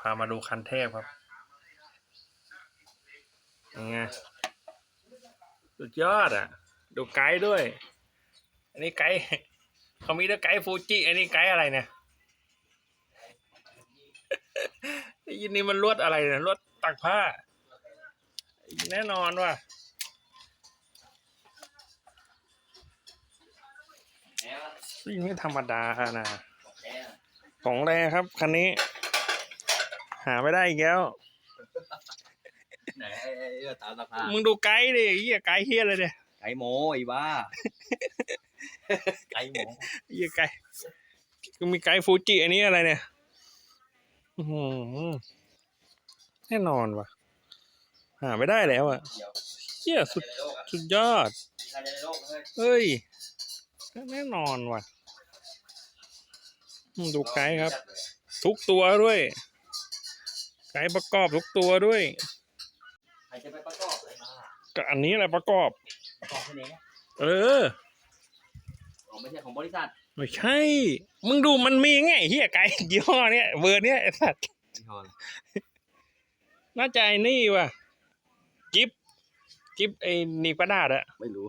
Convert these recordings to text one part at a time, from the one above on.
พามาดูคันเทพครับยังไงสุดยอดอะ ดูไกด์ด้วย อันนี้ไกด์เขามีด้วยไกด์ฟูจิ อันนี้ไกด์อะไรเนี่ยยินนี่มันลวดอะไรเนี่ยลวดตักผ้า แน่นอนว่ะวิ่งไม่ธรรมดานะของแรงครับ คันนี้ หาไม่ได้อีกแล้ว ไหนไอ้ไอ้ไอ้ตามสภาพมึงดูไกด์ดิเฮียไกด์เฮียอะไรเนี่ยไก่โมไอ้บ้าไก่โมเฮียไกด์ก็มีไกด์ฟูจิอันนี้อะไรเนี่ยอื้อหือแน่นอนว่ะ หาไม่ได้แล้วอะเดียวเฮียสุดในโลกอะสุดยอด มีใครในโลกเฮ้ยเฮ้ย แน่นอนว่ะอืมดูไกด์ครับ ทุกตัวด้วย ไกด์ประกอบทุกตัวด้วย ใครจะไปประกอบเลยบ้าก็อันนี้แหละประกอบ ประกอบแค่นี้นะเอออ๋อไม่ใช่ของบริษัทไม่ใช่ มึงดูมันมีไงเฮียไก่ยี่ห้อเนี้ยเบอร์เนี้ยไอ้สัตว์ที่ห้ออะไรน่าจะไอ้นี่ว่ะกิฟกิฟไอ้หนีบกระดาษอะไม่รู้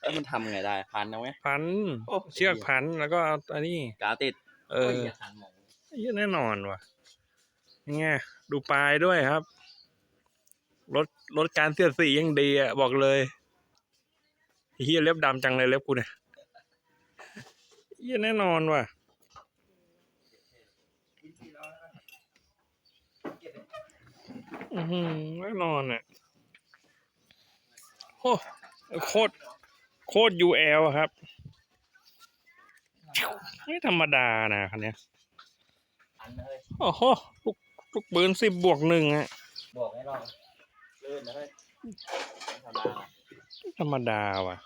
แล้วมันทำไงได้ พันเอาไหม พัน โอ้ เชือกพันแล้วก็เอาอันนี้กาวติดเออโยย่าทันหมอง เหี้ยแน่นอนว่ะ ยังไงดูปลายด้วยครับลดลดการเสียดสียังดีอะบอกเลยเฮียเล็บดำจังเลยเล็บกูเนี่ยเฮียแน่นอนว่ะอือหือแน่นอนอะโอ้โคตรโคตรยูเอลครับ ไม่ธรรมดานะคันเนี้ยโอ้โหลูก ลูกปืนสิบบวกหนึ่งอะบอกให้ลองลื่นนะเฮ้ยไม่ธรรมดาไม่ธรรมดาว่ะ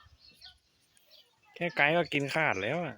แค่ไกด์ก็กินขาดแล้วอะ